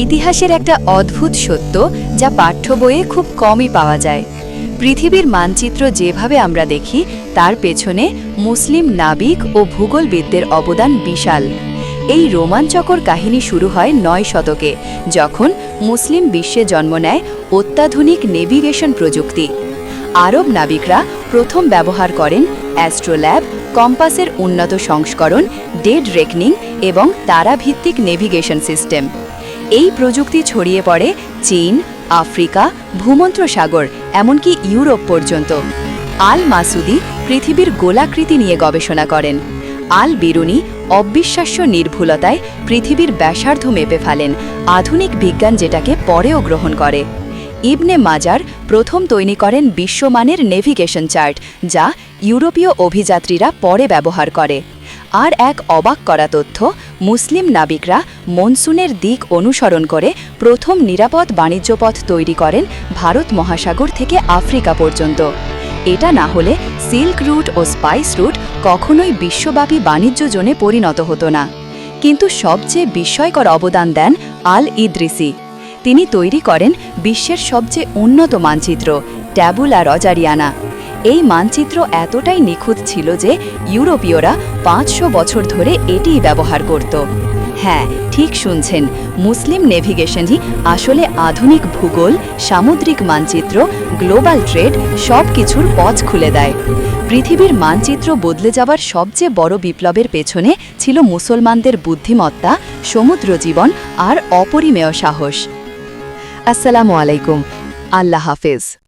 ইতিহাসের একটা অদ্ভুত সত্য যা পাঠ্য বইয়ে খুব কমই পাওয়া যায়। পৃথিবীর মানচিত্র যেভাবে আমরা দেখি, তার পেছনে মুসলিম নাবিক ও ভূগোলবিদদের অবদান বিশাল। এই রোমাঞ্চকর কাহিনী শুরু হয় নয় শতকে, যখন মুসলিম বিশ্বে জন্ম নেয় অত্যাধুনিক নেভিগেশন প্রযুক্তি। আরব নাবিকরা প্রথম ব্যবহার করেন অ্যাস্ট্রোল্যাব, কম্পাসের উন্নত সংস্করণ ডেড রেকনিং এবং তারাভিত্তিক নেভিগেশন সিস্টেম। এই প্রযুক্তি ছড়িয়ে পড়ে চীন, আফ্রিকা ভূমন্ত্র সাগর এমনকি ইউরোপ পর্যন্ত। আল মাসুদি পৃথিবীর গোলাকৃতি নিয়ে গবেষণা করেন। আল বিরুনি অবিশ্বাস্য নির্ভুলতায় পৃথিবীর ব্যাসার্ধ মেপে ফেলেন আধুনিক বিজ্ঞান যেটাকে পরেও গ্রহণ করে। ইবনে মাজার প্রথম তৈরি করেন বিশ্বমানের নেভিগেশন চার্ট, যা ইউরোপীয় অভিযাত্রীরা পরে ব্যবহার করে। আর এক অবাক করা তথ্য, মুসলিম নাবিকরা মনসুনের দিক অনুসরণ করে প্রথম নিরাপদ বাণিজ্যপথ তৈরি করেন ভারত মহাসাগর থেকে আফ্রিকা পর্যন্ত। এটা না হলে সিল্ক রুট ও স্পাইস রুট কখনোই বিশ্বব্যাপী বাণিজ্য জোনে পরিণত হতো না। কিন্তু সবচেয়ে বিস্ময়কর অবদান দেন আল ইদ্রিসি। তিনি তৈরি করেন বিশ্বের সবচেয়ে উন্নত মানচিত্র, ট্যাবুলা রজারিয়ানা। এই মানচিত্র এতটাই নিখুঁত ছিল যে ইউরোপীয়রা পাঁচশো বছর ধরে এটিই ব্যবহার করত। হ্যাঁ ঠিক শুনছেন, মুসলিম নেভিগেশনই আসলে আধুনিক ভূগোল, সামুদ্রিক মানচিত্র, গ্লোবাল ট্রেড সব কিছুর পথ খুলে দেয়। পৃথিবীর মানচিত্র বদলে যাবার সবচেয়ে বড় বিপ্লবের পেছনে ছিল মুসলমানদের বুদ্ধিমত্তা, সমুদ্র জীবন আর অপরিমেয় সাহস। আসসালামু আলাইকুম। আল্লাহ হাফেজ।